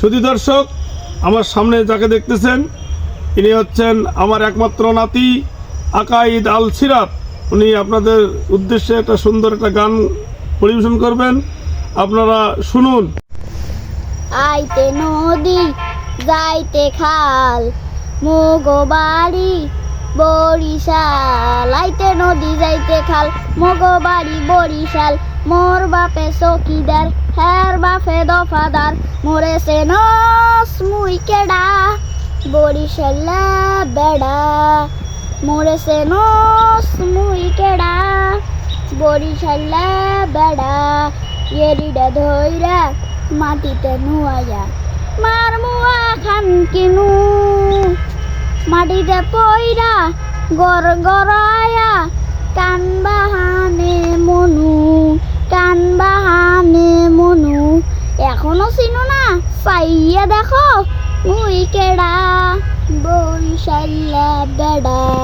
শুধু দর্শক, আমার সামনে যাকে দেখতেছেন, ইনি হচ্ছেন আমার একমাত্র নাতি আকাইদ আল সিরাত। উনি আপনাদের উদ্দেশ্যে একটা সুন্দর একটা গান পরিবেশন করবেন। আপনারা শুনুন। আইতে নদী, যাইতে খাল, মোগো বাড়ি বরিশাল, আইতে নদী যাইতে খাল, মোগো বাড়ি বরিশাল। মোর বাপে চকিদার হ্যার বাপে দফাদার। মোরে সে নস মুই কেডা বরিশাল্লা বেড়া। মোরে সে নস মুই কেডা বরিশাল্লা বেড়া। এরিডা ধইরা মাটিতে নুয়ায়া মার মুয়া খান কিনু মাটিতে পইরা গর গরায়া কান বাহানে মনু কান বাহানে মনু। এখনও চিনো না পাইয়া দেখো মুই কেডা বরিশাল্লা বেড়া।